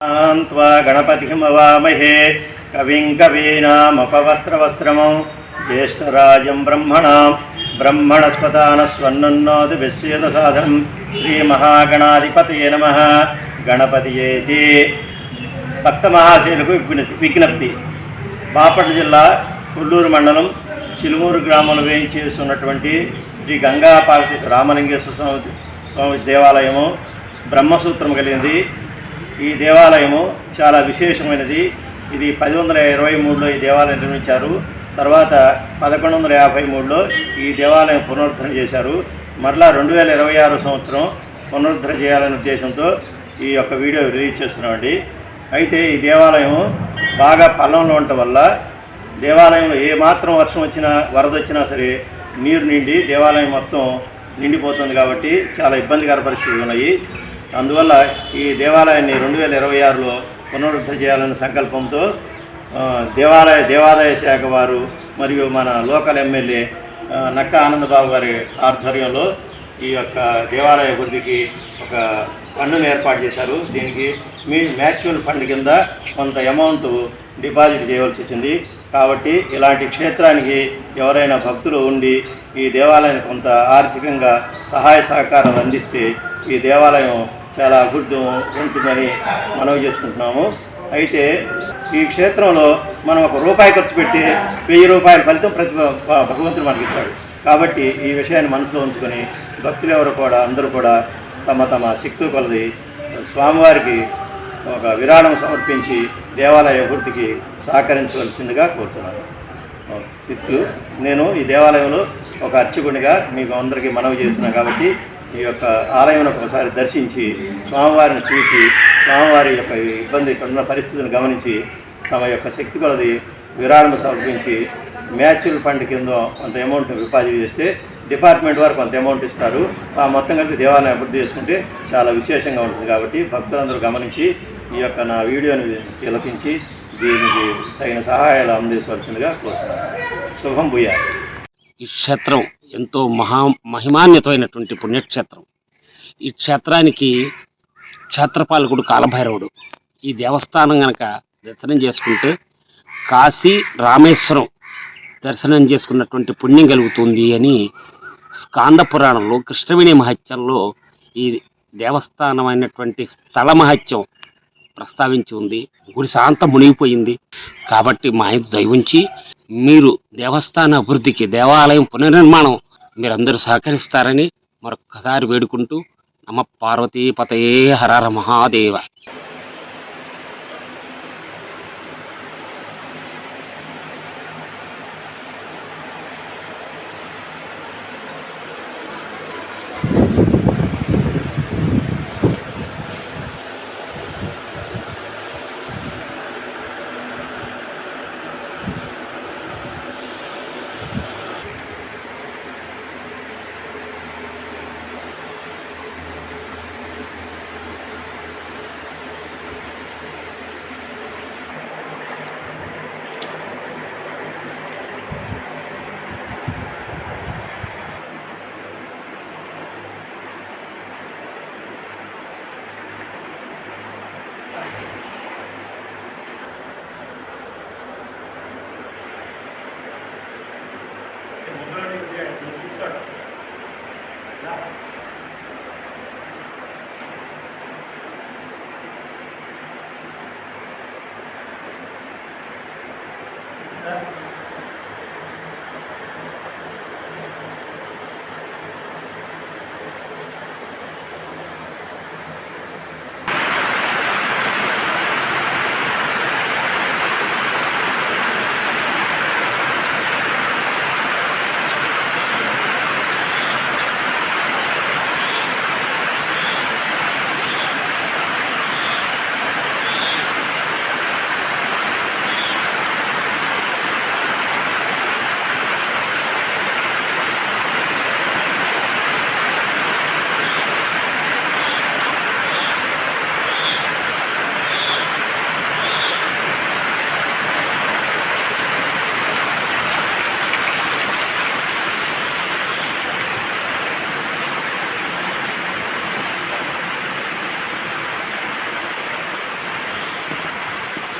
त्वा गणपतिमवामहे कविं कवीनामुपवस्त्रवस्त्रमं ज्येष्ठराजं ब्रह्मणां ब्रह्मणस्पदानस्वन्नोदिभिश्चेदसाधनं श्रीमहागणाधिपतये नमः గణపతియేతి భక్త మహాశయులకు విజ్ఞప్తి విజ్ఞప్తి బాపట్ల జిల్లా కొల్లూరు మండలం చిలుమూరు గ్రామంలో వేయించేస్తున్నటువంటి శ్రీ గంగా పార్వతి రామలింగేశ్వర స్వామి స్వామి దేవాలయము బ్రహ్మసూత్రం కలిగింది ఈ దేవాలయము చాలా విశేషమైనది. ఇది పది వందల ఇరవై మూడులో ఈ దేవాలయం నిర్మించారు. తర్వాత పదకొండు వందల యాభై మూడులో ఈ దేవాలయం పునరుద్ధరణ చేశారు. మరలా రెండు వేల ఇరవై ఆరు సంవత్సరం పునరుద్ధరణ చేయాలనే ఉద్దేశంతో ఈ యొక్క వీడియో రిలీజ్ చేస్తున్నామండి అయితే ఈ దేవాలయం బాగా పల్లంలో ఉండటం వల్ల దేవాలయంలో ఏ మాత్రం వర్షం వచ్చినా వరద వచ్చినా సరే నీరు నిండి దేవాలయం మొత్తం నిండిపోతుంది కాబట్టి చాలా ఇబ్బందికర పరిస్థితులు ఉన్నాయి. అందువల్ల ఈ దేవాలయాన్ని రెండు వేల ఇరవై ఆరులో పునరుద్ధ చేయాలనే సంకల్పంతో దేవాలయ దేవాదాయ శాఖ వారు మరియు మన లోకల్ ఎమ్మెల్యే నక్క ఆనందబాబు గారి ఆధ్వర్యంలో ఈ యొక్క దేవాలయ అభివృద్ధికి ఒక ఫండ్ను ఏర్పాటు చేశారు. దీనికి మీ మ్యాచువల్ ఫండ్ కింద కొంత అమౌంట్ డిపాజిట్ చేయవలసి వచ్చింది. కాబట్టి ఇలాంటి క్షేత్రానికి ఎవరైనా భక్తులు ఉండి ఈ దేవాలయానికి కొంత ఆర్థికంగా సహాయ సహకారాలు అందిస్తే ఈ దేవాలయం చాలా అభివృద్ధి ఉంటుందని మనవి చేసుకుంటున్నాము. అయితే ఈ క్షేత్రంలో మనం ఒక రూపాయి ఖర్చు పెట్టి వెయ్యి రూపాయల ఫలితం ప్రతి భగవంతుడు మనకి ఇస్తాడు. కాబట్టి ఈ విషయాన్ని మనసులో ఉంచుకొని భక్తులు ఎవరు కూడా అందరూ కూడా తమ తమ శక్తి కొలది స్వామివారికి ఒక విరాళం సమర్పించి దేవాలయ అభివృద్ధికి సహకరించవలసిందిగా కోరుతున్నాను. మిత్రులు నేను ఈ దేవాలయంలో ఒక అర్చకునిగా మీకు అందరికీ మనవి చేస్తున్నాను కాబట్టి ఈ యొక్క ఆలయంలో ఒకసారి దర్శించి స్వామివారిని చూసి స్వామివారి యొక్క ఇబ్బంది ఇక్కడున్న పరిస్థితులను గమనించి తమ యొక్క శక్తి కొలది విరాళం సమర్పించి మ్యాచువల్ ఫండ్ కింద కొంత అమౌంట్ డిపాజిట్ చేస్తే డిపార్ట్మెంట్ వారు కొంత అమౌంట్ ఇస్తారు. ఆ మొత్తం కలిపి దేవాలయం అభివృద్ధి చేసుకుంటే చాలా విశేషంగా ఉంటుంది కాబట్టి భక్తులందరూ గమనించి ఈ యొక్క నా వీడియోని తిలకించి దీనికి తగిన సహాయాలు అందించవలసిందిగా కోరుతున్నాను. శుభం భూయా ఈ క్షేత్రం ఎంతో మహా మహిమాన్వితమైనటువంటి పుణ్యక్షేత్రం. ఈ క్షేత్రానికి క్షేత్రపాలకుడు కాలభైరవుడు. ఈ దేవస్థానం గనక దర్శనం చేసుకుంటే కాశీ రామేశ్వరం దర్శనం చేసుకున్నటువంటి పుణ్యం కలుగుతుంది అని స్కాంద పురాణంలో కృష్ణవేణి మహత్యంలో ఈ దేవస్థానం అయినటువంటి స్థల మహత్యం ప్రస్తావించి ఉంది. గుడి శాంతం మునిగిపోయింది. కాబట్టి మా ఆయన దయవుంచి మీరు దేవస్థాన అభివృద్ధికి దేవాలయం పునర్నిర్మాణం మీరందరూ సహకరిస్తారని మరొక్కసారి వేడుకుంటూ నమ పార్వతీపతయే హరర మహాదేవ.